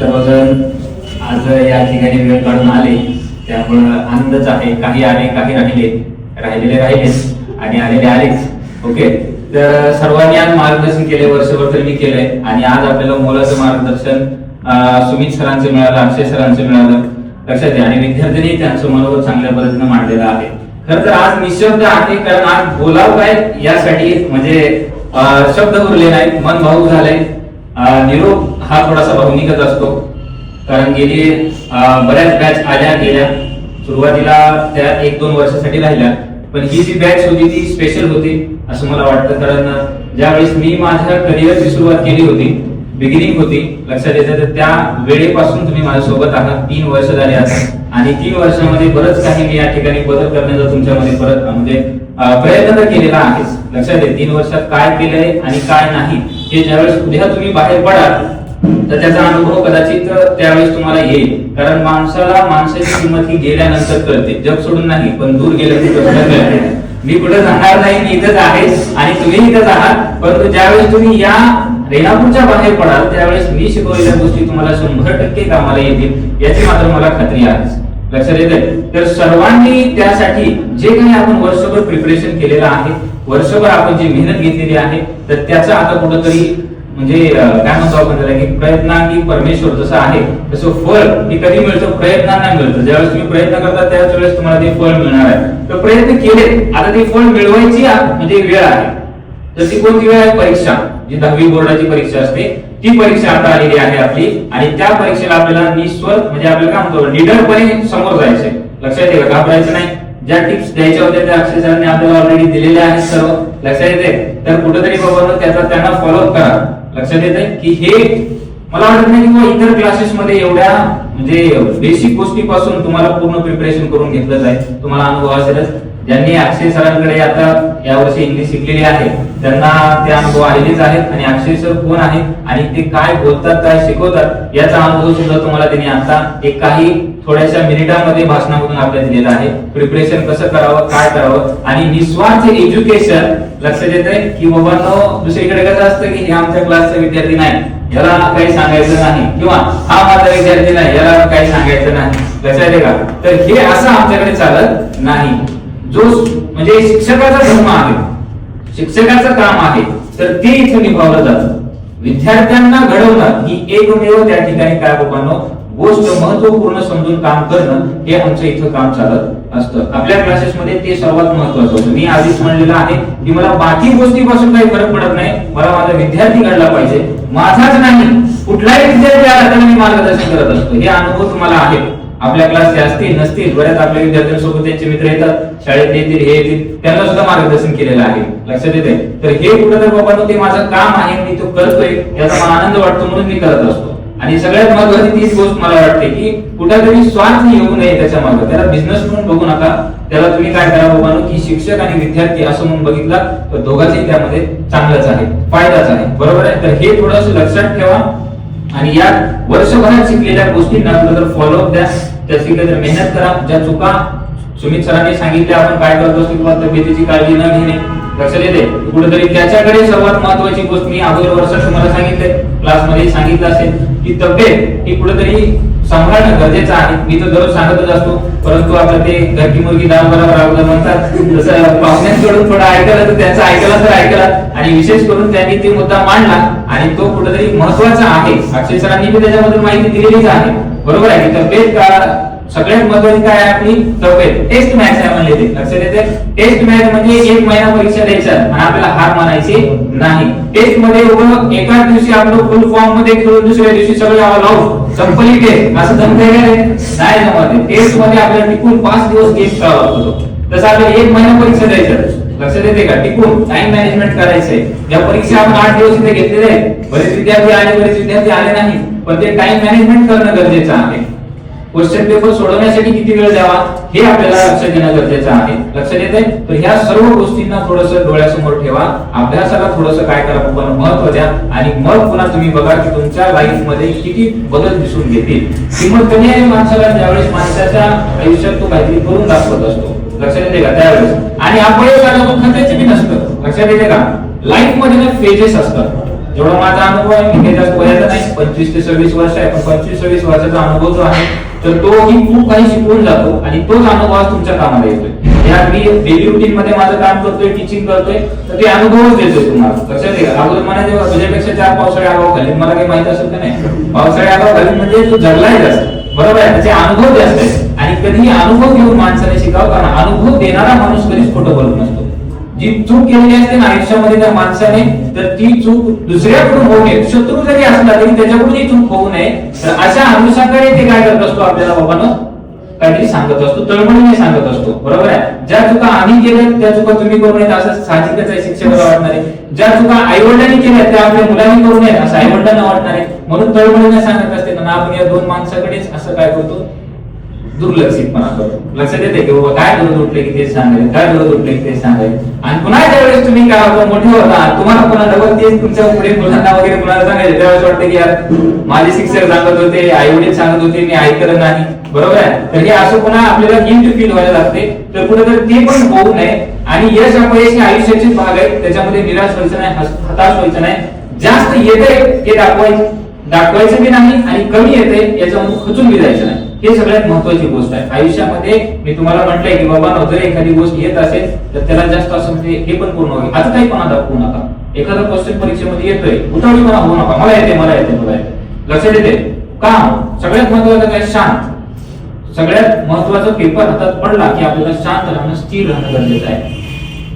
सर्वजण आज या ठिकाणी वेळ काढून आले. त्यामुळं आनंदच आहे. काही आले काही राहिले. राहिलेले राहिलेच आणि आलेले आलेच. ओके? तर सर्वांनी आज मार्गदर्शन केले वर्षभर तर मी केलंय. आणि आज आपल्याला मोलाचं मार्गदर्शन सुमित सरांचं मिळालं अक्षय सरांचं मिळालं. लक्षात घ्या. आणि विद्यार्थ्यांनी त्यांचं मनोबत चांगल्या पद्धतीने मांडलेलं आहे. खर तर आज निशब्द आहे कारण आज बोलाव काय यासाठी? म्हणजे शब्द उरले नाहीत मन भाऊ झालंय. निरोप हा थोडासा भावनिकच असतो. कारण गेली बऱ्याच बॅच आल्या गेल्या. सुरुवातीला त्या एक दोन वर्षासाठी राहिल्या. पण ही जी बॅच होती ती स्पेशल होती असं मला वाटतं. कारण ज्यावेळेस मी माझ्या करिअरची सुरुवात केली होती बिगिनिंग होती लक्षात येतं तर त्या वेळेपासून तुम्ही माझ्यासोबत आहात. तीन वर्ष झाले आहात आणि तीन वर्षामध्ये बरंच काही मी या ठिकाणी बदल करण्याचा तुमच्यामध्ये परत म्हणजे प्रयत्न तर केलेला आहेच. लक्षात येईल तीन वर्षात काय केलंय आणि काय नाही हे ज्यावेळेस उद्या तुम्ही बाहेर पडाल तर त्याचा अनुभव कदाचित त्यावेळेस तुम्हाला येईल. कारण माणसाला माणसाची किंमत ही गेल्यानंतर कळते. जग सोडून नाही पण दूर गेल्यानंतर मी कुठे जाणार नाही मी इथंच आहे आणि तुम्ही इथंच आहात. परंतु ज्यावेळेस तुम्ही या रेणापूरच्या बाहेर पडाल त्यावेळेस मी शिकवलेल्या गोष्टी तुम्हाला शंभर टक्के कामाला येतील याची मात्र मला खात्री आहे लक्षात येते तर सर्वांनी त्यासाठी जे काही आपण वर्षभर प्रिपरेशन केलेलं आहे वर्षभर आपण जी मेहनत घेतलेली आहे तर त्याचा आता कुठंतरी म्हणजे काय म्हणतो आपण त्याला की प्रयत्नांनी परमेश्वर जसं आहे तसं फळ हे कधी मिळतं? प्रयत्नांना मिळतं. ज्यावेळेस तुम्ही प्रयत्न करता त्याच वेळेस तुम्हाला ते फळ मिळणार आहे. तर प्रयत्न केले. आता ते फळ मिळवायची म्हणजे वेळ आहे. तर ती कोणती वेळ आहे? परीक्षा. जी दहावी बोर्डाची परीक्षा असते ती परीक्षा आता आलेली आहे आपली. आणि त्या परीक्षेला आपल्याला निस्वर म्हणजे आपल्याला काय म्हणतो निडरपणे समोर जायचंय. लक्षात ठेवा घाबरायचं नाही. ज्या टिप्स द्यायच्या होत्या त्या अक्षय आपल्याला ऑलरेडी दिलेल्या आहेत सर्व. लक्षात येते तर कुठेतरी बाबा त्याचा त्यांना फॉलोअप करा. लक्षात येते की हे मला वाटत नाही की इतर क्लासेस मध्ये एवढ्या म्हणजे बेसिक गोष्टीपासून तुम्हाला पूर्ण प्रिपरेशन करून घेतलं जाईल तुम्हाला अनुभव असेलच. ज्यांनी अक्षय सरांकडे आता यावर्षी इंग्लिश शिकलेली आहे त्यांना ते अनुभव आलेलेच आहेत आणि अक्षय सर कोण आहे आणि ते काय बोलतात काय शिकवतात याचा अनुभव सुद्धा तुम्हाला त्यांनी आता एक काही थोड्याशा मिनिटांमध्ये भाषणामधून आपल्याला दिलेला आहे. प्रिपरेशन कसं करावं काय करावं? आणि निस्वार्थ एज्युकेशन लक्षात आहे की बाबांनो दुसरीकडे कसं असतं की हे आमच्या क्लासचा विद्यार्थी नाही. याला काही सांगायचं नाही. किंवा हा माझा विद्यार्थी नाही याला काही सांगायचं नाही. लक्षात येते का तर हे असं आमच्याकडे चालत नाही. जो म्हणजे शिक्षकाचा धर्म आहे. शिक्षकाचं काम आहे. तर ते इथे निभावलं जातं. विद्यार्थ्यांना घडवणं ही एकमेव त्या ठिकाणी काय बाबांनो गोष्ट महत्त्वपूर्ण समजून काम करणं हे आमचं इथं काम चालत असतं. आपल्या क्लासेसमध्ये ते सर्वात महत्वाचं होतं. मी आधीच म्हणलेलं आहे की मला बाकी गोष्टीपासून काही फरक पडत नाही. मला माझा विद्यार्थी घडला पाहिजे. माझाच नाही. कुठलाही विद्यार्थी आला त्याला मी मार्गदर्शन करत असतो. हे अनुभव तुम्हाला आहे. आपल्या क्लासचे असतील नसतील बऱ्याच आपल्या विद्यार्थ्यांसोबत त्यांचे मित्र येतात. शाळेत येतील हे येतील. त्यांना सुद्धा मार्गदर्शन केलेलं आहे. लक्षात येते तर हे कुठं तर बाबा ते माझं काम आहे. मी तो करतोय. याचा मला आनंद वाटतो म्हणून मी करत असतो. आणि सगळ्यात महत्वाची तीच गोष्ट मला वाटते की कुठेतरी स्वार्थ येऊ नये त्याच्यामागे. त्याला बिझनेस म्हणून बघू नका. त्याला तुम्ही काय करा बाबांनो की शिक्षक आणि विद्यार्थी असं म्हणून बघितला तर दोघांचाही त्यामध्ये चांगलंच आहे फायदाच आहे. बरोबर आहे? तर हे थोडस लक्षात ठेवा. आणि या वर्षभरात शिकलेल्या गोष्टींना जर फॉलोअप द्या त्याची तर मेहनत करा. ज्या चुका सुमित सरांनी सांगितल्या आपण काय करत असतो किंवा तब्येतीची काळजी न घेणे लक्षात येते. कुठेतरी त्याच्याकडे सर्वात महत्वाची गोष्ट मी अगोदर वर्षात तुम्हाला सांगितले क्लासमध्ये सांगितलं असेल की तब्येत ही कुठेतरी सांभाळणं गरजेचं आहे. मी तर दररोज सांगतच असतो परंतु आपलं ते घरची मुलगी दाम बरोबर अगोदर म्हणतात जसं पाहुण्यांकडून थोडं ऐकलं तर त्यांचा ऐकलं तर ऐकलं आणि विशेष करून त्यांनी ते मुद्दा मांडला आणि तो कुठेतरी महत्त्वाचा आहे. अक्षय सरांनी पण माहिती दिलेलीच आहे. बरोबर आहे की तब्येत का सगळ्यात महत्वाची काय आहे आपली? तब्येत. टेस्ट मॅच आहे म्हणले ते. लक्षात येते टेस्ट मॅच म्हणजे एक महिना परीक्षा द्यायचा. आणि आपल्याला हार मानायची नाही. टेस्टमध्ये उभं एकाच दिवशी आपलं फुल फॉर्ममध्ये खेळून दुसऱ्या दिवशी सगळं लावून. संपली टेस्ट असं जमते का रे? नाही जमत. टेस्टमध्ये आपल्याला टिकून पाच दिवस गेम खेळावा लागतो. तसं आपल्याला एक महिना परीक्षा द्यायचं. लक्षात येते का? टिकून टाइम मॅनेजमेंट करायचंय. या परीक्षा आपण आठ दिवस इथे घेतलेले आहेत. बरेच विद्यार्थी आले बरेच विद्यार्थी आले नाही. पण ते टाइम मॅनेजमेंट करणं गरजेचं आहे. क्वेश्चन पेपर सोडवण्यासाठी किती वेळ द्यावा हे आपल्याला लक्षात घेणं गरजेचं आहे. लक्षात येते तर ह्या सर्व गोष्टींना थोडस डोळ्यासमोर ठेवा. अभ्यासाला थोडस काय करा पण महत्त्व द्या. आणि मग पुन्हा तुम्ही बघा की तुमच्या लाईफमध्ये किती बदल दिसून घेतील. किंमत कमी आहे माणसाला ज्यावेळेस माणसाच्या आयुष्यात तो काहीतरी करून दाखवत असतो. लक्षात येते का? त्यावेळेस. आणि अपयश आलं मग बी नसतं. लक्षात येते का? लाईफमध्ये ना फेजेस असतात. जेवढा माझा अनुभव आहे मी हे जास्त वयाचा नाही पंचवीस ते सव्वीस वर्ष आहे. पण पंचवीस सव्वीस वर्षाचा अनुभव जो आहे तर तोही खूप काही शिकवून जातो आणि तोच अनुभव आज तुमच्या कामाला येतोय. या मी डेली रुटीन मध्ये माझं काम करतोय टीचिंग करतोय तर ते अनुभवच देतोय तुम्हाला. लक्षात आहे अगोदर म्हणायचे तुझ्यापेक्षा चार पावसाळे आगाव खाली मला काही माहीत असेल का नाही? पावसाळे आगाव खाली म्हणजे तो जगलाय जास्त. बरोबर आहे त्याचे अनुभव जास्त आहे आणि कधीही अनुभव घेऊन माणसाने शिकावं कारण अनुभव देणारा माणूस कधीच खोटं बोलत नसतो. जी चूक केलेली असते ना आयुष्यामध्ये त्या माणसाने तर ती चूक दुसऱ्याकडून होऊ नये. शत्रू जरी असला तरी त्याच्याकडून ही चूक होऊ नये. तर अशा अनुषंगाने ते काय करत असतो आपल्याला बाबांनो? काहीतरी सांगत असतो. तळमळीने सांगत असतो. बरोबर आहे? ज्या चुका आम्ही केल्या त्या चुका तुम्ही करू नयेत. असं साहजिकच आहे शिक्षकाला वाटणार. आहे ज्या चुका आई वडिलांनी केल्या त्या आपल्या मुलांनी करू नयेत असं आई वडिलांना वाटणार. आहे म्हणून तळमळीने सांगत असते ना आपण या दोन माणसाकडेच असं काय करतो? दुर्लक्षितपणा करतो लक्षात येते की बाबा काय गरज उठले की तेच सांगायचे काय गरज उठले की तेच सांगायचे आणि पुन्हा त्यावेळेस तुम्ही काय होतो मोठे होता तुम्हाला कोणाला तेच तुमच्यापुढे मुलांना वगैरे कोणाला सांगायचे? त्यावेळेस वाटतं की यार माझे शिक्षक सांगत होते आई वडील सांगत होते मी ऐकत नाही. बरोबर आहे? तर हे असं पुन्हा आपल्याला गिल्ट फील व्हायला लागते. तर कुठेतरी ते पण होऊ नये. आणि यश अपयश हे आयुष्याचे भाग आहे. त्याच्यामध्ये निराश व्हायचं नाही हताश व्हायचं नाही. जास्त येते ते दाखवायचं दाखवायचं बी नाही आणि कमी येते याच्यामध्ये खचून बी जायचं नाही. हे सगळ्यात महत्वाची गोष्ट आहे. आयुष्यामध्ये मी तुम्हाला म्हटलंय की बाबा जर एखादी गोष्ट येत असेल तर त्याला जास्त असं म्हणजे हे पण पूर्ण होईल. आता काही पण दाखवू नका. एखादा क्वेश्चन परीक्षेमध्ये येतोय. उतावळीपणा होऊ नका. मला येते मला येते मला येते. लक्षात येते का सगळ्यात महत्वाचं काय? शांत. सगळ्यात महत्त्वाचा पेपर हातात पडला की आपल्याला शांत राहणं स्थिर राहणं गरजेचं आहे.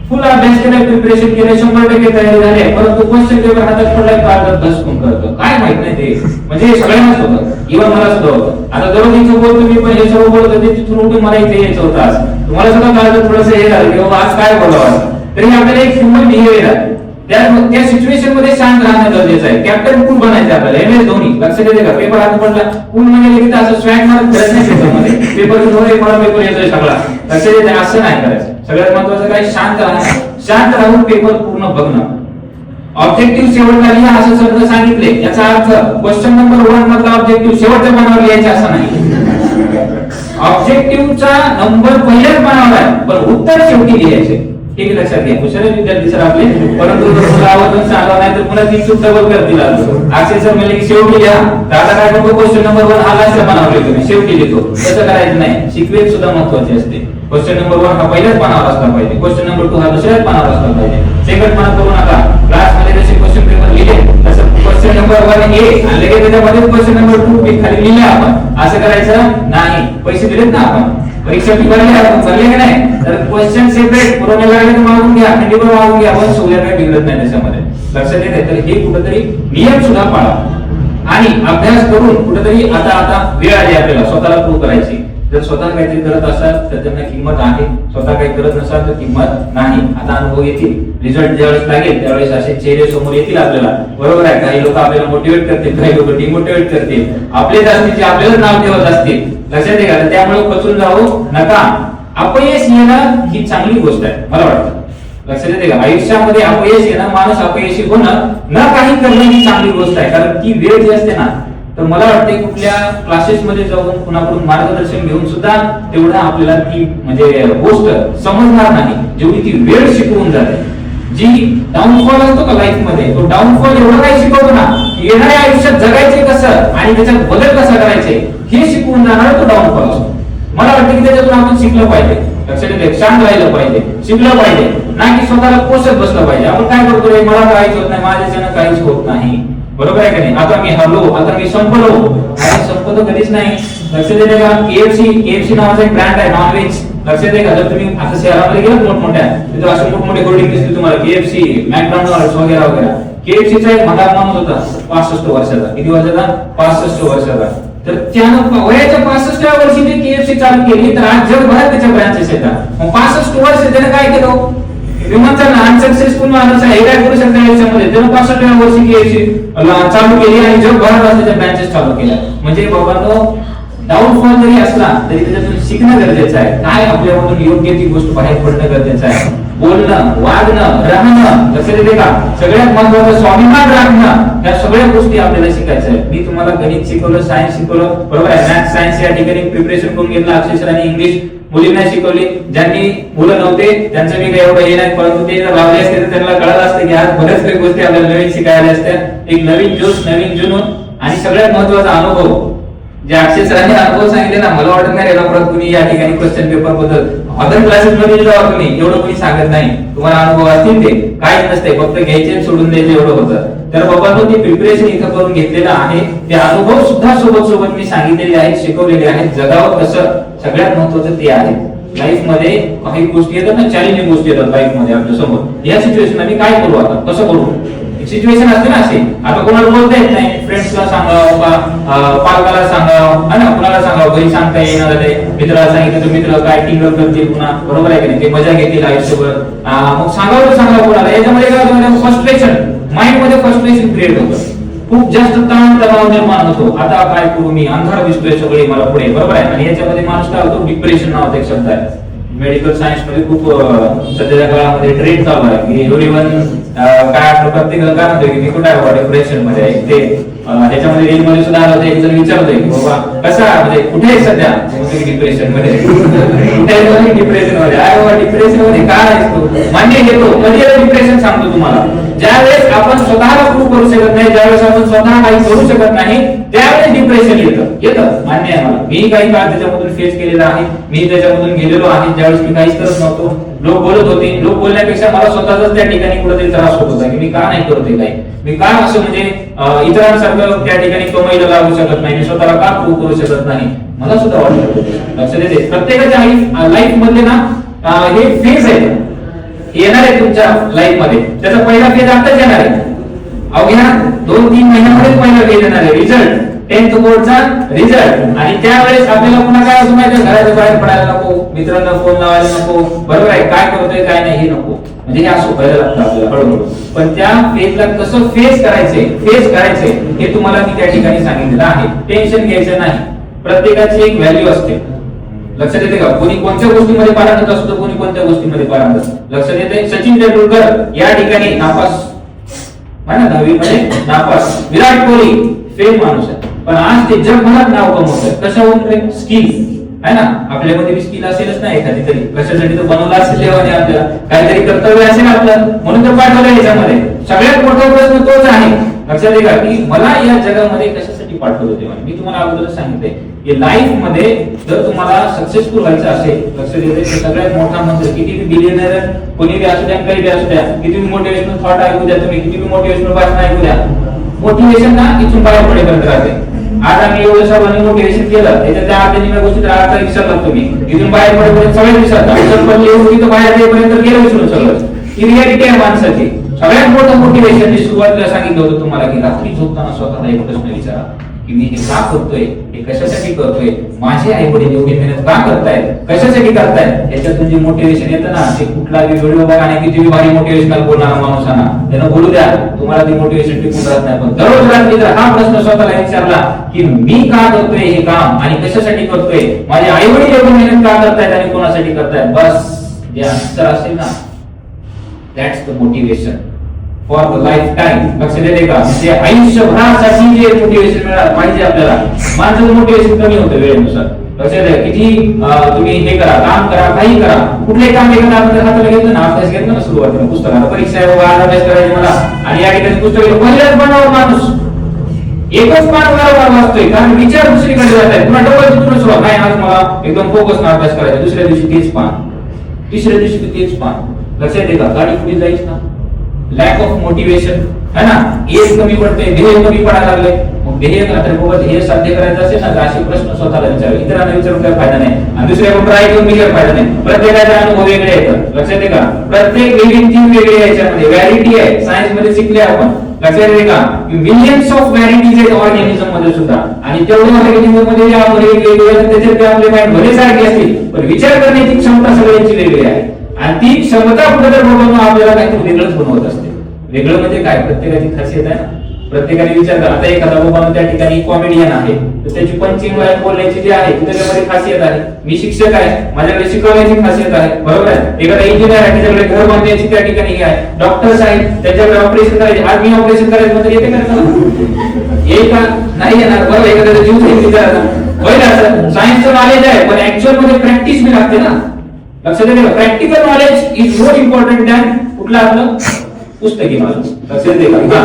फुल अभ्यास केलाय प्रिपरेशन केलंय शंभर टक्के तयारी झाली आहे. परंतु क्वेश्चन पेपर हातात पडलाय कागद धसकून करतो. काय माहीत नाही ते. म्हणजे सगळ्यांनाच होतं इव्हन मला सुद्धा. आता दररोज इथं बोलतो मी पण हे सर्व बोलत होते तिथून उठून मला इथे यायचं होतं आज. तुम्हाला सुद्धा कागद थोडस हे झालं की बाबा आज काय बोलावं तरी आपल्याला एक ह्युमन बिहेवियर आहे त्या त्या सिच्युएशनमध्ये शांत राहणं गरजेचं आहे. कॅप्टन पूल बनायचं आपल्याला? M S Dhoni. लक्षात येते का? पेपर हात पडला. पूल म्हणजे लगेच असं स्वॅग मारत फिरत नाही पेपरमध्ये पेपर पेपर येतोय सगळा. लक्षात येते असं नाही करायचं. सगळ्यात महत्वाचं काय? शांत राहणं शांत राहून पेपर पूर्ण बघणं. ऑब्जेक्टिव्ह शेवटला लिहा असं शब्द सांगितले. याचा अर्थ क्वेश्चन नंबर वन मधला ऑब्जेक्टिव्ह शेवटच्या पानावर लिहायचे असं नाही. ऑब्जेक्टिव्हचा नंबर पहिल्याच पानावर आहे. पण उत्तर शेवटी लिहायचे. ठीक लक्षात घ्या. हुशार विद्यार्थी सर आपले. परंतु जर आवर्जून नाही तर पुन्हा ती चूक डबल करतील असे सर म्हणजे की शेवटी लिहा. दादा काय करतो क्वेश्चन नंबर वन हा लास्ट पानावर तुम्ही शेवटी लिहितो. तसं करायचं नाही. शिकवेल सुद्धा महत्वाची असते. क्वेश्चन नंबर वन हा पहिल्याच पानावर असला पाहिजे. क्वेश्चन नंबर टू हा दुसऱ्याच पानावर असला पाहिजे. सेकंड पाना करू नका. क्लासमध्ये जसे क्वेश्चन पेपर लिहिले तसं क्वेश्चन नंबर वन ए आणि लगेच त्याच्यामध्ये क्वेश्चन नंबर टू बी खाली लिहिले आपण. असं करायचं नाही. पैसे दिलेत ना आपण. परीक्षा फी भरली आपण. भरले की नाही? तर क्वेश्चन सेपरेट पुरवणे लागले तर मागून घ्या. खंडीवर मागून घ्या. पण सोयीला काही बिघडत नाही त्याच्यामध्ये. लक्षात येते तर हे कुठेतरी नियम सुद्धा पाळा. आणि अभ्यास करून कुठेतरी आता आता वेळ आली आपल्याला. स्वतःला प्रूव्ह करायची. जर स्वतः काहीतरी करत असाल तर त्यांना किंमत आहे. स्वतः काही करत नसाल तर किंमत नाही. आता अनुभव येतील. रिझल्ट ज्यावेळेस लागेल त्यावेळेस असे चेहरे समोर येतील आपल्याला. बरोबर आहे. काही लोक आपल्याला मोटिवेट करतील काही लोक डिमोटिवेट करतील. आपले जास्तीचे आपल्याला नाव ठेवत असतील. लक्षात आहे का त्यामुळे खचून जाऊ नका. अपयश येणं ही चांगली गोष्ट आहे. मला वाटतं. लक्षात येते का आयुष्यामध्ये अपयश येणं माणूस अपयशी होणं न काही करणं ही चांगली गोष्ट आहे. कारण ती वेळ जी असते ना तर मला वाटते कुठल्या क्लासेस मध्ये जाऊन कुणाकडून मार्गदर्शन घेऊन सुद्धा तेवढा आपल्याला ती म्हणजे गोष्ट समजणार नाही. जेवढी ती वेळ शिकवून जाते. जी डाऊनफॉल असतो का लाईफमध्ये तो डाऊनफॉल एवढं काही शिकवतो ना येणाऱ्या आयुष्यात जगायचे कसं आणि त्याच्यात बदल कसा करायचे हे शिकवून जाणारा तो डाऊनफॉल असतो. मला वाटतं की त्याच्यातून आपण शिकलं पाहिजे. लक्षात येते शांत राहिलं पाहिजे. शिकलं पाहिजे. नाही की स्वतःला पोषत बसलं पाहिजे. आपण काय करतोय? मला काहीच होत नाही. माझ्याच्यानं काहीच होत नाही. बरोबर आहे का नाही? आता मी हरलो आता मी संपलो अरे संपतो कधीच नाही. लक्ष देते का केएफसी केएफसी नावाचा एक ब्रँड आहे नॉनव्हेज लक्ष देते का जर तुम्ही असं शहरामध्ये गेलात मोठमोठ्या तिथे असे मोठमोठे होर्डिंग दिसतील तुम्हाला. केएफसी मॅकडॉनल्ड वगैरे वगैरे. केएफसीचा एक मोठा माणूस होता पासष्ट वर्षाचा. किती वर्षाचा? पासष्ट वर्षाचा. तर त्यानं वयाच्या पासष्टव्या वर्षी ते केएफसी चालू केली तर आज जगभरात त्याच्या ब्रँचेस येतात. मग पासष्ट वर्ष त्याने काय केलं? विमानचालना अनसक्सेसफुल माणूस आहे. काय करू शकता याच्यामध्ये? त्यानं पासष्टव्या वर्षी केएफसी चालू केली आणि जगभरात आज ब्रँचेस चालू केल्या. म्हणजे बाबांनो डाऊनफॉल जरी असला तरी त्याच्यातून शिकणं गरजेचं आहे. काय आपल्यामधून योग्य ती गोष्ट बाहेर पडणं गरजेचं आहे? बोलणं वागणं राहणं लक्षात येते का सगळ्यात महत्वाचं स्वाभिमान राखणं या सगळ्या गोष्टी आपल्याला शिकायचं आहे. मी तुम्हाला गणित शिकवलं सायन्स शिकवलं बरोबर आहे? मॅथ सायन्स या ठिकाणी प्रिपरेशन करून घेतलं अक्षरशः आणि इंग्लिश मुलींना शिकवली. ज्यांनी मुलं नव्हते त्यांचं मी काही एवढं हे नाही परंतु ते जर लावले असते तर त्यांना कळलं असतं की आज बऱ्याच काही गोष्टी आपल्याला नवीन शिकायला असत्या एक नवीन जोश नवीन जुनून आणि सगळ्यात महत्त्वाचा अनुभव जे अक्षय सरांनी अनुभव सांगितले ना मला वाटत नाही रेवा परत कुणी या ठिकाणी क्वेश्चन पेपरबद्दल अदर क्लासेस मध्ये जेव्हा तुम्ही एवढं कोणी सांगत नाही. तुम्हाला अनुभव असतील ते. काय नसते फक्त घ्यायचे सोडून द्यायचे एवढं होतं. तर बाबा ते प्रिपरेशन इथं करून घेतलेलं आहे. ते अनुभव सुद्धा सोबत सोबत मी सांगितलेले आहेत शिकवलेले आहेत. जगावं कसं सगळ्यात महत्वाचं ते आहे. लाईफमध्ये काही गोष्टी येतात ना चॅलेंजिंग गोष्टी येतात लाईफमध्ये आपल्यासमोर. या सिच्युएशन आम्ही काय करू आता? कसं करू? सिच्युएशन असते ना असे आता कोणाला बोलता येत नाही. फ्रेंड्सला सांगावं का पालकाला सांगावं है ना? कुणाला सांगावं? घरी सांगता येणार ते मित्राला सांगितलं तर मित्र काय टिंगल करतील पुन्हा? बरोबर आहे की नाही? ते मजा घेतील आयुष्यभर. मग सांगावं तर सांगावं कुणाला? याच्यामध्ये काय होतं फ्रस्ट्रेशन माइंडमध्ये फ्रस्ट्रेशन क्रिएट होतं. खूप जास्त ताण तणाव निर्माण होतो. आता काय करू मी? अंधार दिसतोय सगळे मला पुढे. बरोबर आहे? आणि याच्यामध्ये माणूस काय होतो? डिप्रेशन नावाचा एक शब्द आहे. मेडिकल सायन्समध्ये खूप सध्याच्या काळामध्ये ट्रेंड चालू आहे. की एव्हरी वन काय आपलं प्रत्येकाला काय म्हणतोय की मी कुठे आहे डिप्रेशनमध्ये ते त्याच्यामध्ये रील मध्ये सुद्धा आलं होतं एक जण विचारतोय बाबा कसा म्हणजे कुठे आहे सध्या? म्हणजे डिप्रेशनमध्ये. कुठे डिप्रेशनमध्ये. अरे बाबा डिप्रेशनमध्ये काय आहेस तू? मान्य घेतो कधी डिप्रेशन सांगतो तुम्हाला. ज्यावेळेस आपण स्वतःला प्रूव्ह करू शकत नाही ज्यावेळेस आपण स्वतः काही करू शकत नाही त्यावेळेस डिप्रेशन येतं. येतं. मान्य आहे मला. मी काही काळ त्याच्यामधून फेस केलेला आहे. मी त्याच्यामधून गेलेलो आहे. ज्यावेळेस मी काहीच करत नव्हतो. लोक बोलत होते. लोक बोलण्यापेक्षा मला स्वतःच त्या ठिकाणी कुठेतरी त्रास होत होता की मी का नाही करत काही? मी का असं म्हणजे इतरांसारखं त्या ठिकाणी कमाईला लागू शकत नाही? मी स्वतःला का प्रूव्ह करू शकत नाही? मला सुद्धा वाटत लक्ष देते. प्रत्येकाच्या लाईफमध्ये ना हे फेज आहे येणार आहे तुमच्या लाईफमध्ये. त्याचा पहिला फेज आताच येणार आहे. अवघ्या दोन तीन महिन्यामध्येच पहिला फेज येणार आहे. रिझल्ट टेन्थ बोर्डचा रिझल्ट आणि त्यावेळेस आपल्याला पुन्हा काय असं माहिती घराच्या बाहेर पडायला नको. मित्रांना फोन लावायला नको. बरोबर आहे. काय करतोय काय नाही हे नको. म्हणजे हे असं व्हायला लागतं आपल्याला. हळूहळू पण त्या फेजला कसं फेस करायचंय? फेस करायचंय. हे तुम्हाला मी त्या ठिकाणी सांगितलेलं आहे. टेन्शन घ्यायचं नाही. प्रत्येकाची एक व्हॅल्यू असते. लक्षात येते का? कोणी कोणत्या गोष्टीमध्ये पारंगत असतो कोणी कोणत्या गोष्टीमध्ये पारंगत लक्षात येते? सचिन तेंडुलकर या ठिकाणी नापास. दहावी मध्ये नापास. विराट कोहली फेम माणूस आहे. पण आज ते जगभरात नाव कमवत आहे कशावरून स्किल आहे ना आपल्यामध्ये स्किल असेलच ना एखादी तरी. कशासाठी तर बनवला असेल देवाने आपल्याला. काहीतरी कर्तव्य असेल आपलं. म्हणून तर पाठवलं याच्यामध्ये. सगळ्यात मोठा प्रश्न तोच आहे. लक्षात आहे का की मला या जगामध्ये कशासाठी पाठवलं होते मी तुम्हाला अगोदर सांगितले की लाईफमध्ये जर तुम्हाला सक्सेसफुल व्हायचं असेल लक्षात येते सगळ्यात मोठा मंत्र किती बिलियनर कोणी बी असू द्या काही बी असू द्या किती मोटिवेशनल थॉट ऐकू द्या तुम्ही किती मोटिवेशनल भाषण ऐकू द्या मोटिवेशन ना इथून बाहेर पडेपर्यंत राहते आज आम्ही एवढं सर्वांनी मोटिवेशन केलं त्याच्यात त्या अर्ध्या निम्या गोष्टी तर अर्धा विसरला तुम्ही इथून बाहेर पडेपर्यंत सगळे विसरता विसरपण येऊन तिथं बाहेर येईपर्यंत गेलं विसरून सगळं. ही रियालिटी आहे माणसाची सगळ्यात मोठं मोटिवेशन मी सुरुवातीला सांगितलं होतं तुम्हाला की रात्री झोपताना स्वतःला एक प्रश्न विचारा की मी हे का करतोय हे कशासाठी करतोय माझे आई वडील एवढी मेहनत का करतायत कशासाठी करतायत याच्यातून जे मोटिवेशन येतं ना? ते कुठला व्हिडिओ बघा आणि किती भारी मोटिवेशनल बोलणारा माणूस आहे बोलू द्या तुम्हाला ते मोटिवेशन टिकून राहत नाही. पण दररोज रात्री जर हा प्रश्न स्वतःला विचारला की मी का करतोय हे काम आणि कशासाठी करतोय माझे आई वडील एवढी मेहनत का करतायत आणि कोणासाठी करतायत? बस जे अंतर असेल ना that's the motivation for the life time लक्ष देते का म्हणजे आयुष्यभरासाठी जे मोटिवेशन मिळालं पाहिजे आपल्याला. माणसाचं मोटिवेशन कमी होतं वेळेनुसार. लक्ष द्या किती तुम्ही हे करा काम करा काही करा. कुठलेही काम एखादा आपण हाताला घेतलं ना अभ्यास घेतला ना सुरुवातीला पुस्तकाला परीक्षा आहे बाबा अभ्यास करायची मला. आणि या ठिकाणी पुस्तक पहिल्याच पानावर माणूस. एकच पान वारंवार वाचतोय कारण विचार दुसरीकडे जात आहे पुन्हा डबल तिथून सुरुवात. नाही आज मला एकदम फोकस ना अभ्यास करायचा. दुसऱ्या दिवशी तेच पान. तिसऱ्या दिवशी तेच पान. लक्षात येते गाडी पुढे जायच ना. लॅक ऑफ मोटिवेशन है ना? एज कमी पडते ध्येय कमी पडायला लागले मग ध्येय तर बाबा ध्येय साध्य करायचं असेल ना तर असे प्रश्न स्वतःला विचार इतरांना विचारून काय फायदा नाही. आणि दुसऱ्या ट्राय करून मी काय फायदा नाही. प्रत्येकाचा अनुभव वेगळे येतात. लक्षात येते का प्रत्येक वेगळी थीम वेगळी आहे याच्यामध्ये. व्हॅरिटी आहे. सायन्समध्ये शिकले आपण. लक्षात येते का मिलियन्स ऑफ व्हॅरिटीज आहेत ऑर्गॅनिझममध्ये सुद्धा. आणि तेवढ्या ऑर्गॅनिझममध्ये आपण वेगवेगळे त्याच्यात आपले माइंड भले सारखे असतील. पण विचार करण्याची क्षमता सगळ्यांची वेगळी आहे. आणि ती क्षमता कुठे तर आपल्याला काहीतरी वेगळंच बनवत असते. वेगळं म्हणजे काय? प्रत्येकाची खासियत आहे ना? प्रत्येकाने विचार करा. आता एखादा बाबा त्या ठिकाणी कॉमेडियन आहे तर त्याची पंचिंग लाईन बोलण्याची जी आहे ती त्याच्यामध्ये खासियत आहे. मी शिक्षक आहे माझ्याकडे शिकवण्याची खासियत आहे. बरोबर आहे? एखादा इंजिनियर आहे त्याच्याकडे घर बांधण्याची त्या ठिकाणी आहे. डॉक्टर्स आहेत त्याच्याकडे ऑपरेशन करायचे. आज मी ऑपरेशन करायचं म्हणजे येते का येईल का? नाही येणार. बरोबर एखाद्याचा जीव घेतली करायला होईल असं सायन्सचं नॉलेज आहे पण ऍक्च्युअलमध्ये प्रॅक्टिस बी लागते ना. लक्षात येते practical knowledge is more important than कुठलं आपलं पुस्तकी नॉलेज लक्षात येते का?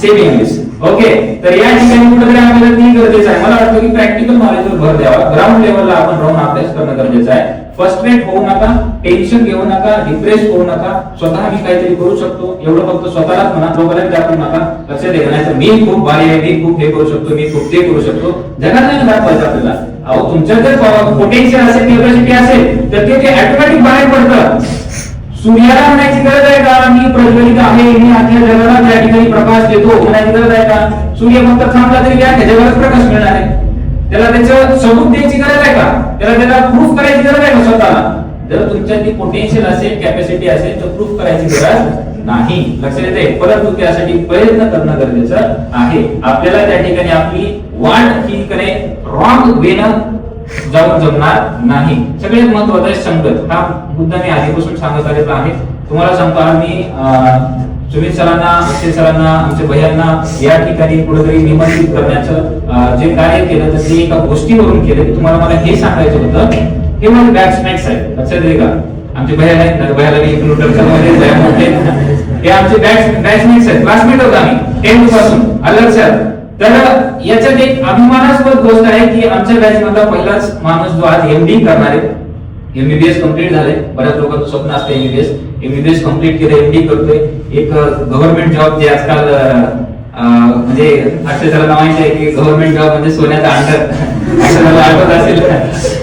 सेम इंग्लिश ओके तर या ठिकाणी कुठेतरी आपल्याला ती गरजेचं आहे. मला वाटतं की प्रॅक्टिकल नॉलेजवर भर द्यावा. ग्राउंड लेवलला आपण राहून अभ्यास करणं गरजेचं आहे. फर्स्ट्रेट होऊ नका टेन्शन घेऊ नका डिप्रेस होऊ नका. स्वतः मी काहीतरी करू शकतो. एवढं फक्त स्वतःलाच म्हणा लोकांना दाखवू नका. लक्षात येतं म्हणायचं मी खूप भारी आहे मी खूप हे करू शकतो मी खूप ते करू शकतो. जगात नाही दाखवायचं आपल्याला अहो तुमच्या जर पोटेन्शियल असेल कॅपॅसिटी असेल तर ते ऑटोमॅटिक बाहेर पडतं. सूर्याला म्हणायची गरज आहे का? मी प्रज्वलित आहे मी आपल्या जगाला त्या ठिकाणी प्रकाश देतो म्हणायची गरज आहे का? सूर्य फक्त थांबला तरी अख्ख्या जगालाच प्रकाश मिळणार आहे. त्याला त्याचं सबूत द्यायची गरज आहे का? त्याला त्याला प्रूफ करायची गरज आहे का स्वतःला? जर तुमच्यात ती पोटेन्शियल असेल कॅपॅसिटी असेल तर प्रूफ करायची गरज नाही. लक्षात येते परंतु त्यासाठी प्रयत्न करणं गरजेचं आहे. आपल्याला त्या ठिकाणी आपली वाट ही कडे रॉंग वेनं जाऊन जमणार नाही. सगळ्यात महत्वाचं आहे संगत. हा मुद्दा मी आधीपासून सांगत आलेला आहे. तुम्हाला सांगतो आम्ही अं, सुमित सरांना अक्षय सरांना आमच्या भैयांना या ठिकाणी कुठेतरी निमंत्रित करण्याचं जे कार्य केलं तर ते एका गोष्टीवरून केलं. तुम्हाला मला हे सांगायचं होतं. हे माझे बॅट्समॅन्स आहेत लक्षात येते का? आमचे भैया आहेत भैयाला मी इंट्रोडक्शनमध्ये भैया म्हणते हे आमचे बॅट्समॅन्स आहेत क्लासमेट होतो आम्ही टेन्थपासून. अलग सर. तर याच्यात एक अभिमानास्पद गोष्ट आहे की आमच्या बॅच मधला पहिलाच माणूस जो आज एमडी करणार आहे. एमबीबीएस कंप्लीट झाले बऱ्याच लोकांचं स्वप्न असतं एमबीबीएस एमबीबीएस कंप्लीट केलं एमडी करतोय. एक गव्हर्नमेंट जॉब जे आजकाल म्हणजे अं, म्हणजे माहिती आहे की गव्हर्नमेंट जॉब म्हणजे सोन्याचा अंडर. अक्षराला आठवत असेल.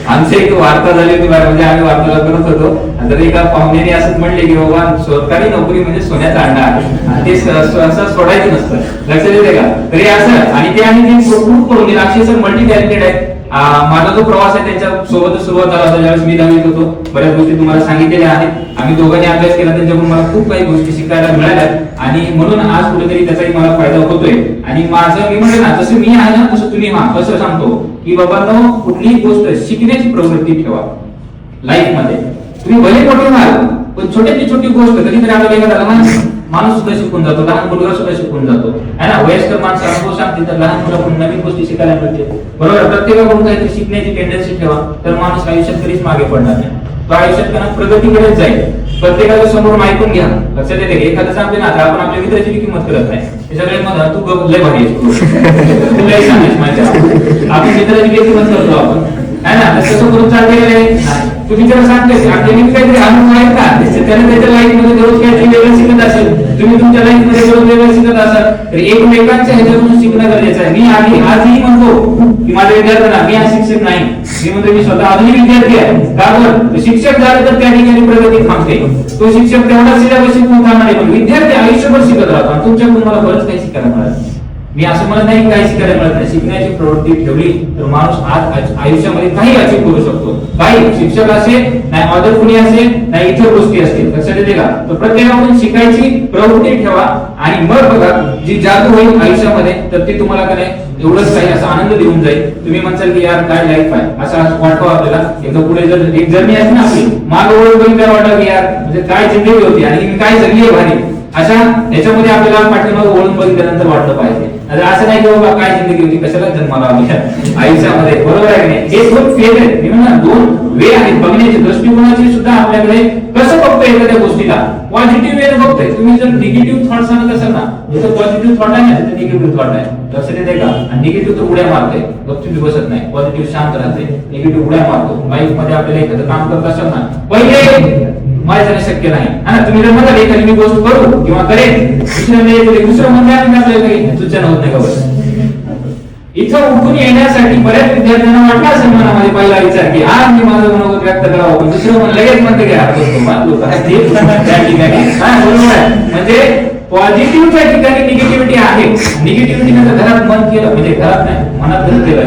आमची एक वार्ता झाली होती म्हणजे आम्ही वार्ताला करत होतो. तर एका पाहुण्याने असंच म्हणले की बाबा सरकारी नोकरी म्हणजे सोन्याचा अंडा आहे आणि ते असं सोडायचं नसतं. लक्षात येते का? तरी असं आणि ते आम्ही ते प्रूव्ह करून दिलं. अक्षय सर मल्टी टॅलेंटेड आहे माझा जो प्रवास आहे त्याच्या सोबतच सुरुवात झाला होता. ज्यावेळेस मी दहावीत होतो बऱ्याच गोष्टी तुम्हाला सांगितलेल्या आहेत. आम्ही दोघांनी अभ्यास केला त्यांच्याकडून मला खूप काही गोष्टी शिकायला मिळाल्या. आणि म्हणून आज कुठेतरी त्याचाही मला फायदा होतोय. आणि माझं मी म्हणलं ना जसं मी आहे ना तसं तुम्ही व्हा. कसं सांगतो की बाबा कुठलीही गोष्ट शिकण्याची प्रवृत्ती ठेवा. लाईफमध्ये. तुम्ही भले मोठे व्हाल पण छोट्याची छोटी गोष्ट कधीतरी आपल्याला एखादा माणूस सुद्धा शिकून जातो लहान मुलगा सुद्धा शिकून जातो. है ना? वयस्कर माणसं अनुभव सांगते तर लहान मुलं पण नवीन गोष्टी शिकायला मिळते बरोबर? प्रत्येकाकडून काहीतरी शिकण्याची टेंडन्सी ठेवा तर माणूस आयुष्यात कधीच मागे पडणार नाही. तो आयुष्यात त्यांना प्रगतीकडेच जाईल. प्रत्येकाच्या समोर ऐकून घ्या. लक्षात येते एखादं सांगते ना आपण आपल्या मित्राची किंमत करत नाही. हे सगळे म्हणा तू लय भारी आहेस तू. लय सांगायच माझ्या. आपण मित्राची किंमत करतो आपण? है ना? तसं करून चालते का तुम्ही जर सांगते सांगतेस काहीतरी अनुभव आहेत का? त्याने त्याच्या लाईफमध्ये रोज काहीतरी वेगळं शिकत असेल. तुम्ही तुमच्या लाईफमध्ये रोज वेगळं शिकत असाल. तर एकमेकांच्या ह्याच्यातून शिकणं गरजेचं आहे. मी आधी आजही म्हणतो की माझ्या विद्यार्थ्यांना मी आज शिक्षक नाही. मी म्हणतो मी स्वतः अजूनही विद्यार्थी आहे. का शिक्षक झाले तर त्या ठिकाणी प्रगती थांबते. तो शिक्षक तेवढा सिलेबस शिकून थांबणार नाही पण विद्यार्थी आयुष्यभर शिकत राहतो आणि तुमच्याकडून मला बरंच काही शिकायला मिळालं. मी असं म्हणत नाही काही शिकायला मिळत नाही. शिकण्याची प्रवृत्ती ठेवली तर माणूस आज आयुष्यामध्ये काही अचीव करू शकतो. काही शिक्षक असेल नाही ऑदर कुणी असेल नाही इतर गोष्टी असतील. लक्षात येते का? तर प्रत्येकाकडून शिकायची प्रवृत्ती ठेवा आणि मग बघा जी जादू होईल आयुष्यामध्ये तर ती तुम्हाला काय एवढंच काही असा आनंद देऊन जाईल. तुम्ही म्हणसाल की यार काय लाईफ आहे? असं असं आपल्याला. एकदा पुढे जर एक जर्नी असते ना आपली माग वळून काय वाटलं की यार म्हणजे काय जिंदगी होती आणि काय जगली आहे भारी? अशा याच्यामध्ये आपल्याला पाठीमागे वळून बघितल्यानंतर वाटलं पाहिजे. असं नाही की बाबा काय जिंदगी होती कशाला जन्माला आली आयुष्यामध्ये बरोबर आहे की नाही? हे दोन फेज आहेत. मी म्हणा दोन वे आहेत. बघण्याची दृष्टिकोनाची सुद्धा आपल्याकडे कसं बघतोय एखाद्या गोष्टीला? पॉझिटिव्ह वे बघतोय. तुम्ही जर निगेटिव्ह थॉट सांगत असाल ना जिथं पॉझिटिव्ह थॉट आहे ना निगेटिव्ह थॉट आहे लक्षात येते का? आणि निगेटिव्ह तर उड्या मारते. गपचूप बसत नाही. पॉझिटिव्ह शांत राहते. निगेटिव्ह उड्या मारतो. बाईकमध्ये आपल्याला एखादं काम करत असाल ना पहिले व्हायचं शक्य नाही. हा तुम्ही जर म्हणाल एखादी मी गोष्ट करू किंवा करेन दुसऱ्या वेळेस दुसरं म्हणणे आणि आपल्याला सूचना होत नाही का इथं उठून येण्यासाठी बऱ्याच विद्यार्थ्यांना वाटलं असेल मनामध्ये पहिला विचार की आज मी माझं मनोगत व्यक्त करावं. पण दुसरं मन लगेच म्हणते काय त्या ठिकाणी. म्हणजे पॉझिटिव्हच्या ठिकाणी निगेटिव्हिटी आहे. निगेटिव्हिटी म्हणजे घरात मन केलं म्हणजे घरात नाही मनात घर केलं.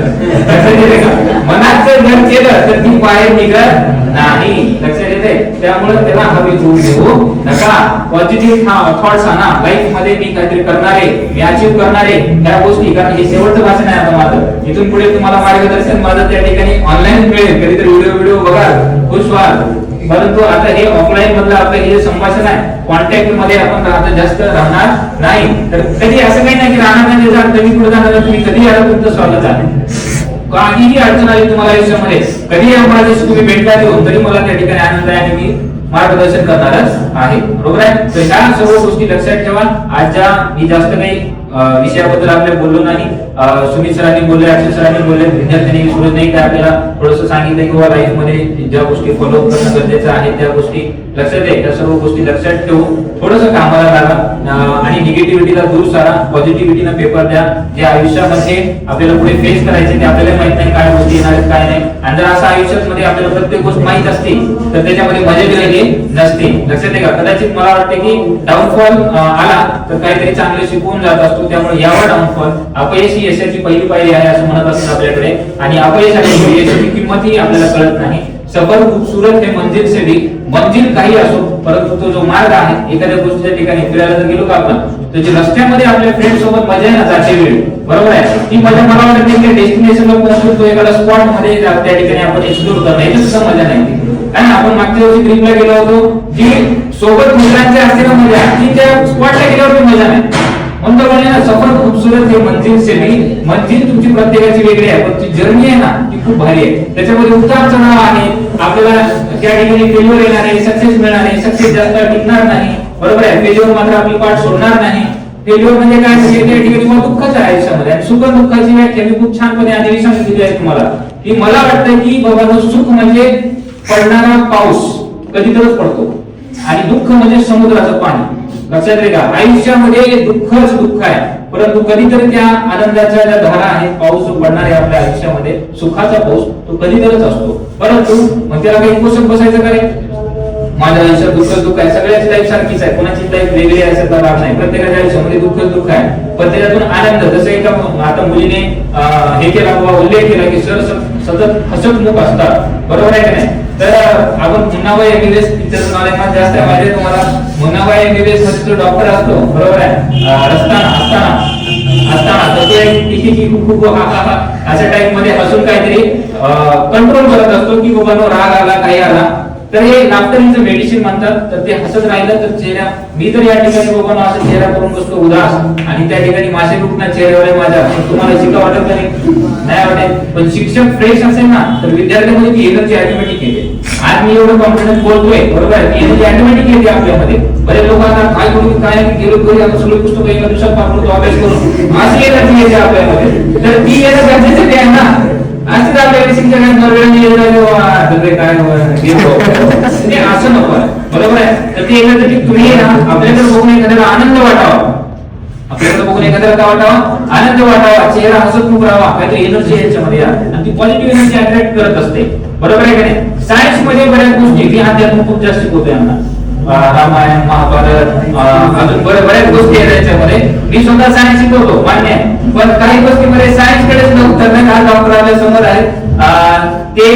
मनात जर घर केलं तर ती बाहेर निघत नाही. लक्षात येते त्यामुळे त्याला हवी होऊ देऊ नका. पॉझिटिव्ह थॉट्स आणा लाईफमध्ये मी काहीतरी करणारे मी अचीव करणारे त्या गोष्टी. कारण हे शेवटचं भाषण आहे आता माझं. इथून पुढे तुम्हाला मार्गदर्शन माझं त्या ठिकाणी ऑनलाईन मिळेल. कधीतरी व्हिडिओ व्हिडिओ बघा खुश व्हाल. परंतु आता हे ऑफलाईन मधलं आपलं हे संभाषण आहे कॉन्टॅक्टमध्ये आपण आता जास्त राहणार नाही. तर कधी असं काही नाही की राहणार नाही जर तुम्ही पुढे जाणार तुम्ही कधी आला तुमचं स्वागत आहे. काहीही अडचण आली तुम्हाला आयुष्यामध्ये कधी माझ्याशी तुम्ही भेटला येऊन तरी मला त्या ठिकाणी आनंद आहे आणि मी मार्गदर्शन करणारच आहे. बरोबर आहे? तर ह्या सर्व गोष्टी लक्षात ठेवा. आजच्या मी जास्त काही विषयाबद्दल आपल्या बोललो नाही. सुमित सरांनी बोलले अक्षय सरांनी बोलले विद्यार्थ्यांनी विसरून नाही काय आपल्याला थोडंसं सांगितलं किंवा लाईफमध्ये ज्या गोष्टी फॉलो करणं गरजेचं आहे त्या गोष्टी लक्षात आहे त्या सर्व गोष्टी लक्षात ठेवू थोडंसं कामाला लागा. आणि निगेटिव्हिटीला दूर सारा. पॉझिटिव्हिटीनं पेपर द्या. जे आयुष्यामध्ये आपल्याला पुढे फेस करायचे ते आपल्याला माहीत नाही काय गोष्टी येणार आहेत काय नाही. आणि जर असं आयुष्यामध्ये आपल्याला प्रत्येक गोष्ट माहीत असते तर त्याच्यामध्ये मजा दिलेली नसते. लक्षात आहे का कदाचित मला वाटते की डाऊनफॉल आला तर काहीतरी चांगले शिकवून जात असतो. त्यामुळे यावर डाऊनफॉल अपयशी यशाची पहिली पायरी आहे असं म्हणत असतात आपल्याकडे. आणि अपयश आहे यशाची किंमत ही आपल्याला कळत नाही. सफर खूपसूरत हे मंजिल सेवी मंजिल काही असो परंतु तो जो मार्ग आहे एखाद्या गोष्टीच्या ठिकाणी फिरायला जर गेलो का आपण तर जे रस्त्यामध्ये आपल्या फ्रेंड सोबत मजा आहे ना जाते वेळ. बरोबर आहे? ती मजा मला वाटत की डेस्टिनेशनला पोहोचतो एखादा स्पॉटमध्ये त्या ठिकाणी आपण एक्सप्लोर करणं याची सुद्धा मजा नाही. कारण आपण मागच्या वर्षी ट्रिपला गेलो होतो जी सोबत मित्रांचे असते ना मजा ती त्या स्पॉटला गेल्यावर मजा नाही. म्हणतो ना सफर खूपसूरत आहे. मंजिल से नाही मंजिल तुमची प्रत्येकाची वेगळी आहे. पण ती जर्नी आहे ना ती खूप भारी आहे. त्याच्यामध्ये उतार चढाव आहे. आपल्याला त्या ठिकाणी फेल्युअर येणार आहे सक्सेस मिळणार आहे सक्सेस जास्त टिकणार नाही. बरोबर आहे. फेल्युअर मात्र आपली पाठ सोडणार नाही. फेल्युअर म्हणजे काय? त्या ठिकाणी दुःखच आहे आयुष्यामध्ये आणि सुख दुःखाची व्याख्या मी खूप छानपणे आधी सांगितली आहे तुम्हाला. की मला वाटतं की बाबा सुख म्हणजे पडणारा पाऊस कधीतरच पडतो. आणि दुःख म्हणजे समुद्राचं पाणी. लक्षात रे का आयुष्यामध्ये दुःखच दुःख आहे. परंतु कधीतरी त्या आनंदाच्या ज्या धारा आहेत पाऊस जो पडणार आहे आपल्या आयुष्यामध्ये सुखाचा पाऊस तो कधीतरच असतो. परंतु मग त्याला काही पोषक बसायचं का रे? माझ्या आयुष्यात दुःख दुःख आहे. सगळ्याची लाईफ सारखीच आहे. कोणाची लाईफ वेगळी आहे असं राग नाही. प्रत्येकाच्या आयुष्यामध्ये दुःख दुःख आहे. पण त्याच्यातून आनंद जसं एका आता मुलीने हे केला बाबा उल्लेख केला की सर सतत सतत हसतमुख असतात. बरोबर आहे की नाही? आपण मुन्नाबाई एमबीबीएस पिक्चर नॉलेजमध्ये जास्त आहे माहिती तुम्हाला. मुन्नाबाई एमबीबीएसमध्ये जो डॉक्टर असतो बरोबर आहे? असताना असताना. असताना. तर तो एक खूप अशा टाइपमध्ये हसून काहीतरी कंट्रोल करत असतो की बाबा राग आला काही आला. तर हे लाफ्टरीचं मेडिसिन म्हणतात. तर ते हसत राहिलं तर चेहरा मी तर या ठिकाणी बाबा असं चेहरा करून बसतो उदास. आणि त्या ठिकाणी मासे दुखणार चेहऱ्यावर आहे माझ्या तुम्हाला शिका वाटत नाही. नाही वाटत. पण शिक्षक फ्रेश असेल ना तर विद्यार्थ्यांमध्ये ती एनर्जी ऑटोमॅटिक येते. आज मी एवढं कॉन्फिडन्स बोलतोय बरोबर आहे? ती एनर्जी ऑटोमॅटिक येते आपल्यामध्ये. बरेच लोक आता काय करू काय गेलो घरी आता सगळे पुस्तक एका दिवसात वापरतो अभ्यास करून अशी एनर्जी येते आपल्यामध्ये. तर ती येणं गरजेचं आहे ना. असं आपल्या शिक्षकांना दरवेळी काय असं नको बरोबर आहे? तर ते एखाद्या तुम्ही ना आपल्याकडे बघून एखाद्याला आनंद वाटावा. आपल्याकडे बघून एखाद्याला काय वाटावा? आनंद वाटावा. चेहरा हसत खूप राहावा. काहीतरी एनर्जी याच्यामध्ये आणि ती पॉझिटिव्ह एनर्जी अट्रॅक्ट करत असते. बरोबर आहे का नाही? सायन्स मध्ये बऱ्याच गोष्टी मी अध्यात्म खूप जास्त शिकवतोय यांना रामायण, महाभारत अजून बऱ्या बऱ्याच गोष्टी आहेत त्याच्यामध्ये. मी स्वतः सायन्स शिकवतो मान्य आहे. पण काही गोष्टीमध्ये सायन्स कडेच न उतरणे हा डॉक्टर आपल्या समोर आहेत ते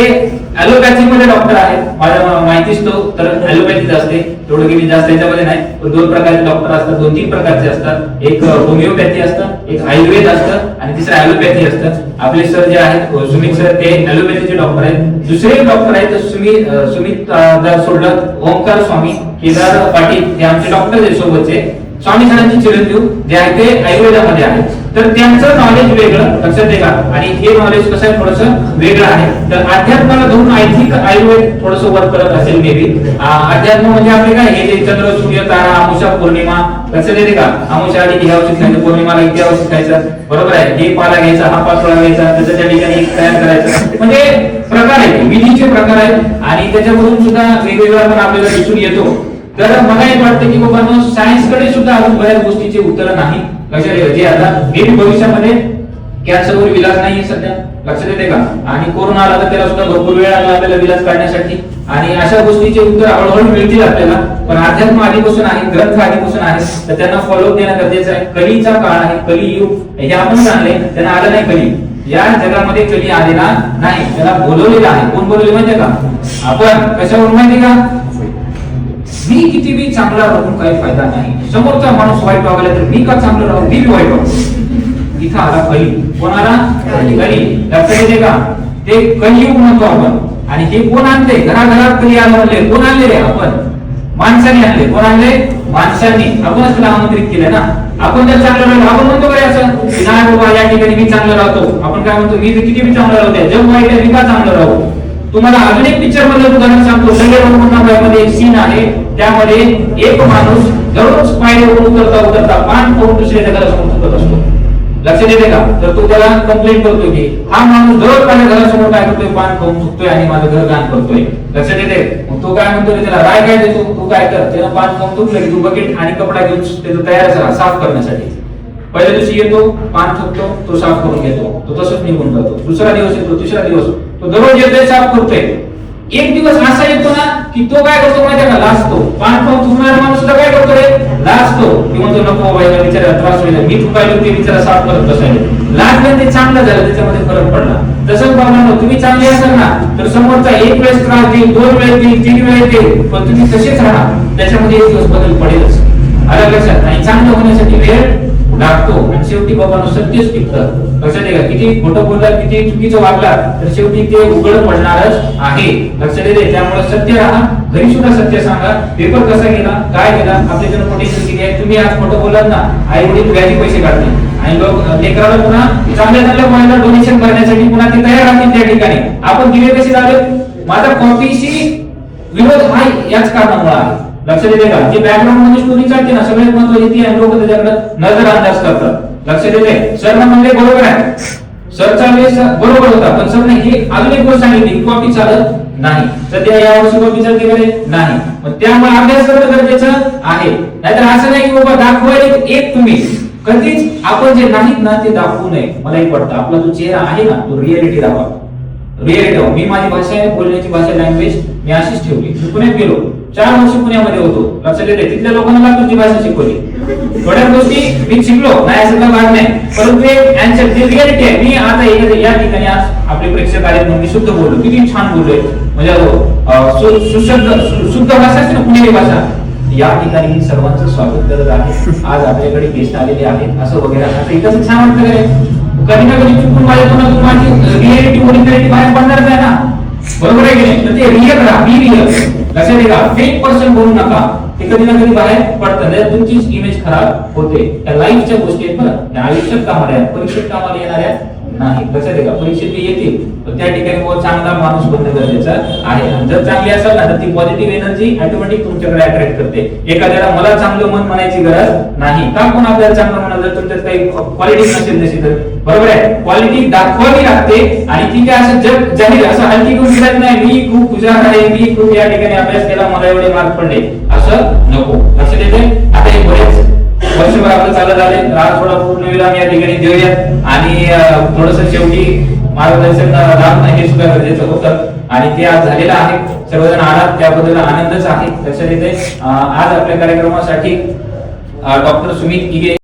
ऍलोपॅथी मध्ये डॉक्टर आहेत. माझ्या माहितीच तो तर ऍलोपॅथीच असते. तेवढं की जास्त याच्यामध्ये नाही. पण दोन प्रकारचे डॉक्टर असतात दोन तीन प्रकारचे असतात. एक होमिओपॅथी असतं एक आयुर्वेद असतं आणि तिसरं ऍलोपॅथी असतं. आपले सर जे आहेत सुमित सर ते ऍलोपॅथीचे डॉक्टर आहेत. दुसरे एक डॉक्टर आहेत सुमित सुमित जर सोडलं ओंकार स्वामी केदार पाटील हे आमचे डॉक्टर आहेत सोबतचे. स्वामी सरांचे चिरंजीव जे आहे ते आयुर्वेदामध्ये आहेत. तर त्यांचं नॉलेज वेगळं लक्षात आहे का आणि हे नॉलेज कसं आहे? थोडस वेगळं आहे. तर अध्यात्माला धरून आय आयुर्वेद थोडस वर्क करत असेल मेबी अध्यात्म म्हणजे आपले काय हे जे चंद्र सूर्य तारा अमुषा पौर्णिमा लक्षात येते का? अमुषा आणि की शिकायचं खायचं पौर्णिमाला इथे औषध खायचं. बरोबर आहे? हे पाला घ्यायचा हा पाचोळा घ्यायचा त्याच्या त्या ठिकाणी एक तयार करायचं. म्हणजे प्रकार आहेत विधीचे प्रकार आहेत. आणि त्याच्यामधून सुद्धा वेगवेगळा पण आपल्याला दिसून येतो. तर मला एक वाटतं की बाबा सायन्सकडे सुद्धा अजून बऱ्याच गोष्टीची उत्तरं नाही. लक्षात येते जे आता मे भविष्यामध्ये कॅन्सरवर विलाज नाही सध्या. लक्षात येते का? आणि कोरोना आला तर त्याला सुद्धा भरपूर वेळ लागला आपल्याला विलाज काढण्यासाठी. आणि अशा गोष्टीचे उत्तर हळूहळू मिळतील आपल्याला. पण अध्यात्म आधीपासून आहे ग्रंथ आधीपासून आहे तर त्यांना फॉलो देणं गरजेचं आहे. कलीचा काळ आहे कली युग. हे आपण जाणले त्यांना आलं नाही कली या जगामध्ये कली आलेला नाही त्याला बोलवलेला आहे. कोण बोलवले माहितीये का? आपण. कशावर माहिती का? मी किती बी चांगला राहून काही फायदा नाही. समोरचा माणूस वाईट वागला तर मी का चांगलं राहून मी वाईट वागतो इथं आला कली कोण आला कली लक्षात येते का ते कलियुग म्हणतो आपण. आणि हे कोण आणले? घराघरात कली आलं म्हणले. कोण आणले रे आपण? माणसाने आणले. कोण आणले? माणसांनी. आपणच त्याला आमंत्रित केलं ना. आपण जर चांगलं राहिलो आपण म्हणतो काय असं? नाही बाबा या ठिकाणी मी चांगलं राहतो. आपण काय म्हणतो? मी किती बी चांगलं राहते जग वाईट आहे मी का चांगलं राहू? तुम्हाला अजून एक पिक्चर मधलं उदाहरण सांगतो. संजयमध्ये एक सीन आहे. त्यामध्ये एक माणूस दररोज पायरीवरून उतरता उतरता पान करून दुसऱ्या जगाला समोर चुकत असतो. लक्षात येते का? तर तो त्याला कंप्लेंट करतोय की हा माणूस दररोज माझ्या घरासमोर काय करतोय? पान खाऊन चुकतोय आणि माझं घर घाण करतोय. लक्षात येते? मग तो काय म्हणतो? त्याला राय काय देतो? तू काय कर त्याला पान खाऊन चुकलं की तू बकेट आणि कपडा घेऊन त्याचं तयार राहा साफ करण्यासाठी. पहिल्या दिवशी येतो पान थुकतो तो साफ करून घेतो. तो तसंच निघून जातो. दुसरा दिवस येतो तिसरा दिवस. तो दररोज येतोय साफ करतोय. एक दिवस असा येतो ना की तो काय करतो माहितीये का? लाजतो. पान खाऊन थुकणारा माणूस सुद्धा काय करतो रे? लाजतो. किंवा म्हणतो नको व्हायला बिचारा त्रास होईल. मी थुकायलो ते बिचारा साफ करत बसायला लाजलं ते चांगलं झालं त्याच्यामध्ये फरक पडला. तसंच बाबांनो तुम्ही चांगले असाल ना तर समोरचा एक वेळेस त्रास देईल दोन वेळेस देईल तीन वेळेस देईल पण तुम्ही तसेच राहा. त्याच्यामध्ये एक दिवस बदल पडेलच. आलं लक्षात? आणि चांगलं होण्यासाठी वेळ लागतो. आणि शेवटी बाबांनो सत्यच टिकतं लक्षात येईल किती खोटं बोलला किती चुकीचं वागला तर शेवटी ते उघड पडणारच आहे. लक्षात येते त्यामुळे सत्य राहा. घरी सुद्धा सत्य सांगा. पेपर कसा गेला काय गेला आपले जर मोठी किती आहे तुम्ही आज खोटं बोलत ना आई वडील व्याजी पैसे काढले आणि लोक लेकराला पुन्हा चांगल्या चांगल्या मुलांना डोनेशन करण्यासाठी पुन्हा ते तयार राहतील त्या ठिकाणी. आपण दिले कसे झाले माझा कॉपीशी विरोध हा याच कारणामुळे आहे. लक्षात येते का जे बॅकग्राऊंडमध्ये स्टोरी चालते ना सगळ्यात महत्वाची ती आणि लोक त्याच्याकडे नजर अंदाज करतात. लक्ष देते. सर म्हणले बरोबर आहे. सर चालले बरोबर होता पण सर हे अजून एक गोष्ट सांगितली कॉपी चालत नाही. सध्या या वर्षी कॉपी चालते का नाही. मग त्यामुळे अभ्यास करणं गरजेचं आहे. नाहीतर असं नाही की बाबा दाखवायला एक तुम्ही. कधीच आपण जे नाहीत ना ते दाखवू नये. मला एक वाटतं आपला जो चेहरा आहे ना तो रिअलिटी दाखवा. रिअलिटी मी माझी भाषा आहे बोलण्याची भाषा लँग्वेज मी अशीच ठेवली. मी पुण्यात गेलो चार वर्ष पुण्यामध्ये होतो. लक्षात येते तिथल्या लोकांना मला तुझी भाषा शिकवली. थोड्या गोष्टी मी शिकलो. नाही असं काही भाग नाही. परंतु एक यांच्या जी रिअलिटी आहे मी आता एखाद्या या ठिकाणी आज आपले प्रेक्षक आले म्हणून मी शुद्ध बोललो. किती छान बोललोय. म्हणजे सुशब्द शुद्ध भाषा असते ना पुणेरी भाषा? या ठिकाणी सर्वांचं स्वागत करत आहे. आज आपल्याकडे गेस्ट आलेले आहेत असं वगैरे असं. इथं छान वाटतं काय कधी ना कधी चुकून माझ्या तुम्हाला माझी रियालिटी ओरिजिनॅलिटी बाहेर पडणारच आहे ना. बरोबर आहे की नाही? तर ते रिअल राहा बी रिअल लक्षात आहे फेक पर्सन बोलू नका. ते कधी ना कधी बाहेर पडतं. तुमची इमेज खराब होते. त्या लाईफच्या गोष्टी आहेत बरं. त्या आयुष्यात कामाला आहेत परीक्षेत कामाला येणाऱ्या नाही लक्षात आहे का परीक्षेत ते येतील. पण त्या ठिकाणी चांगला माणूस बनणं गरजेचं आहे. आणि जर चांगली असेल ना तर ती पॉझिटिव्ह एनर्जी ऑटोमॅटिक तुमच्याकडे अट्रॅक्ट करते. एखाद्याला मला चांगलं मन म्हणायची गरज नाही. का कोण आपल्याला चांगलं म्हणा जर तुमच्यात काही क्वालिटी नसेल तशी तर बरोबर आहे. क्वालिटी दाखवावी लागते. आणि ती काय असं जग जाहीर असं हलकी करून दिसत नाही. मी खूप हुशार आहे मी खूप या ठिकाणी अभ्यास केला मला एवढे मार्क पडले. असं नको. लक्षात येते वर्षभर आपलं चालत आले. तर थोडा पूर्ण विराम या ठिकाणी देऊया आणि थोडस शेवटी मार्गदर्शन राम हे सुद्धा गरजेचं होतं आणि ते आज झालेलं आहे. सर्वजण आलात. त्याबद्दल आनंदच आहे. लक्षात येते आज आपल्या कार्यक्रमासाठी डॉक्टर सुमित इगे